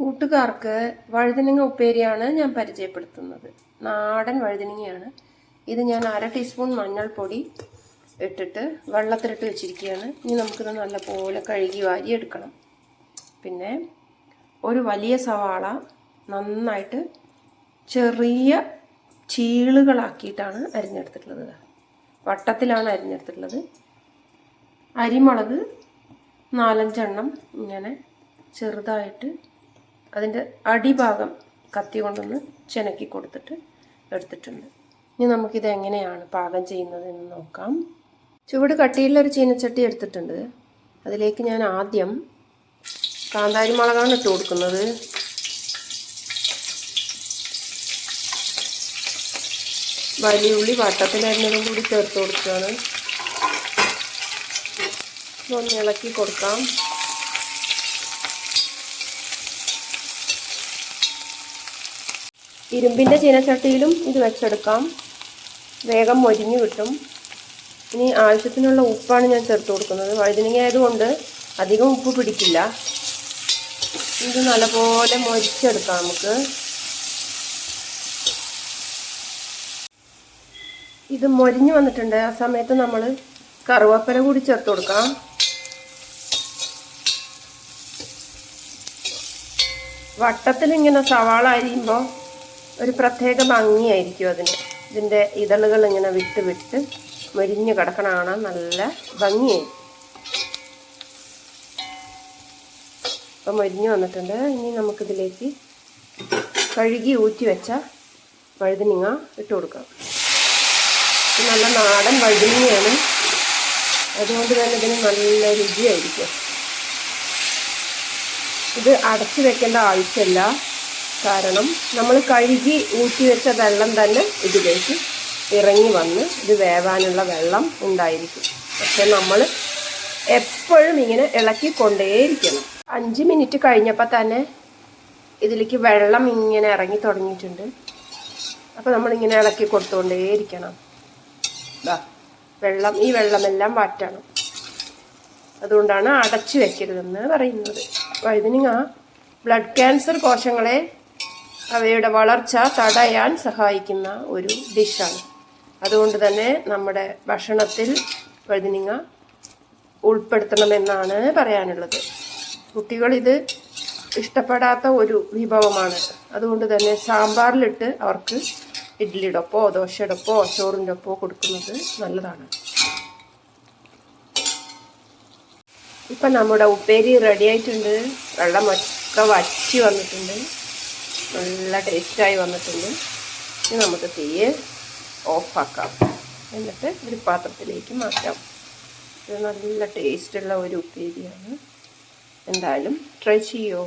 കൂട്ടുകാർക്ക് വഴുതനങ്ങ ഉപ്പേരിയാണ് ഞാൻ പരിചയപ്പെടുത്തുന്നത്. നാടൻ വഴുതനങ്ങയാണ്. ഇത് ഞാൻ അര ടീസ്പൂൺ മഞ്ഞൾപ്പൊടി ഇട്ടിട്ട് വെള്ളത്തിലിട്ട് വെച്ചിരിക്കുകയാണ്. ഇനി നമുക്കിത് നല്ലപോലെ കഴുകി വാരി എടുക്കണം പിന്നെ ഒരു വലിയ സവാള നന്നായിട്ട് ചെറിയ ചീളുകളാക്കിയിട്ടാണ് അരിഞ്ഞെടുത്തിട്ടുള്ളത്. വട്ടത്തിലാണ് അരിഞ്ഞെടുത്തിട്ടുള്ളത്. അരിമുളക് നാലഞ്ചെണ്ണം ഇങ്ങനെ ചെറുതായിട്ട് അതിന്റെ അടിഭാഗം കത്തി കൊണ്ടൊന്ന് ചെനക്കി കൊടുത്തിട്ട് എടുത്തിട്ടുണ്ട്. ഇനി നമുക്കിത് എങ്ങനെയാണ് പാകം ചെയ്യുന്നത് എന്ന് നോക്കാം. ചുവട് കട്ടിയിലൊരു ചീനച്ചട്ടി എടുത്തിട്ടുണ്ട്. അതിലേക്ക് ഞാൻ ആദ്യം കാന്താരി മുളകാണ് ഇട്ട് കൊടുക്കുന്നത്. വലിയ ഉള്ളി വട്ടത്തിലരിഞ്ഞതും കൂടി ചേർത്ത് കൊടുക്കുകയാണ്. ഒന്ന് ഇളക്കി കൊടുക്കാം. ഇരുമ്പിന്റെ ചീനച്ചട്ടിയിലും ഇത് വെച്ചെടുക്കാം. വേഗം മൊരിഞ്ഞു കിട്ടും. ഇനി ആവശ്യത്തിനുള്ള ഉപ്പാണ് ഞാൻ ചേർത്ത് കൊടുക്കുന്നത്. വഴുതനങ്ങ ആയതുകൊണ്ട് അധികം ഉപ്പ് പിടിക്കില്ല. ഇത് നല്ലപോലെ മൊരിച്ചെടുക്കാം നമുക്ക്. ഇത് മൊരിഞ്ഞു വന്നിട്ടുണ്ട്. ആ സമയത്ത് നമ്മൾ കറുവേപ്പില കൂടി ചേർത്ത് കൊടുക്കാം. വട്ടത്തിൽ ഇങ്ങനെ സവാള അരിയുമ്പോൾ ഒരു പ്രത്യേക ഭംഗിയായിരിക്കും അതിന്. ഇതിന്റെ ഇതളുകൾ ഇങ്ങനെ വിട്ട് വിട്ട് മൊരിഞ്ഞ് കിടക്കണ കാണാൻ നല്ല ഭംഗിയായിരിക്കും. അപ്പം മൊരിഞ്ഞ് വന്നിട്ടുണ്ട്. ഇനി നമുക്കിതിലേക്ക് കഴുകി ഊറ്റി വെച്ച വഴുതനിങ്ങ ഇട്ട് കൊടുക്കാം. നല്ല നാടൻ വഴുതനിങ്ങയാണ്. അതുകൊണ്ട് തന്നെ ഇതിന് നല്ല രുചിയായിരിക്കും. ഇത് അടച്ചു വെക്കേണ്ട ആവശ്യമില്ല. കാരണം നമ്മൾ കഴുകി ഊറ്റി വെച്ച വെള്ളം തന്നെ ഇതിലേക്ക് ഇറങ്ങി വന്ന് ഇത് വേവാനുള്ള വെള്ളം ഉണ്ടായിരിക്കും. പക്ഷെ നമ്മൾ എപ്പോഴും ഇങ്ങനെ ഇളക്കി കൊണ്ടേയിരിക്കണം. അഞ്ച് മിനിറ്റ് കഴിഞ്ഞപ്പോൾ തന്നെ ഇതിലേക്ക് വെള്ളം ഇങ്ങനെ ഇറങ്ങി തുടങ്ങിയിട്ടുണ്ട്. അപ്പോൾ നമ്മളിങ്ങനെ ഇളക്കി കൊടുത്തുകൊണ്ടേയിരിക്കണം. ദാ വെള്ളം ഈ വെള്ളമെല്ലാം വാറ്റണം. അതുകൊണ്ടാണ് അടച്ചു വെക്കരുതെന്ന് പറയുന്നത്. വഴുതനങ്ങ ബ്ലഡ് ക്യാൻസർ കോശങ്ങളെ അവയുടെ വളർച്ച തടയാൻ സഹായിക്കുന്ന ഒരു ഡിഷാണ്. അതുകൊണ്ട് തന്നെ നമ്മുടെ ഭക്ഷണത്തിൽ വഴുതിനിങ്ങ ഉൾപ്പെടുത്തണമെന്നാണ് പറയാനുള്ളത്. കുട്ടികൾ ഇത് ഇഷ്ടപ്പെടാത്ത ഒരു വിഭവമാണ്. അതുകൊണ്ട് തന്നെ സാമ്പാറിലിട്ട് അവർക്ക് ഇഡ്ഡലിയുടെ ഒപ്പോ ദോശയുടെ ഒപ്പോ ചോറിന്റെ ഒപ്പോ കൊടുക്കുന്നത് നല്ലതാണ്. ഇപ്പം നമ്മുടെ ഉപ്പേരി റെഡി ആയിട്ടുണ്ട്. വെള്ളം ഒക്കെ വറ്റി വന്നിട്ടുണ്ട്. നല്ല ടേസ്റ്റായി വന്നിട്ടുണ്ട്. ഇനി നമുക്ക് തീയെ ഓഫാക്കാം. എന്നിട്ട് ഒരു പാത്രത്തിലേക്ക് മാറ്റാം. ഇത് നല്ല ടേസ്റ്റുള്ള ഒരു ഉപ്പേരിയാണ്. എന്തായാലും ട്രൈ ചെയ്യോ?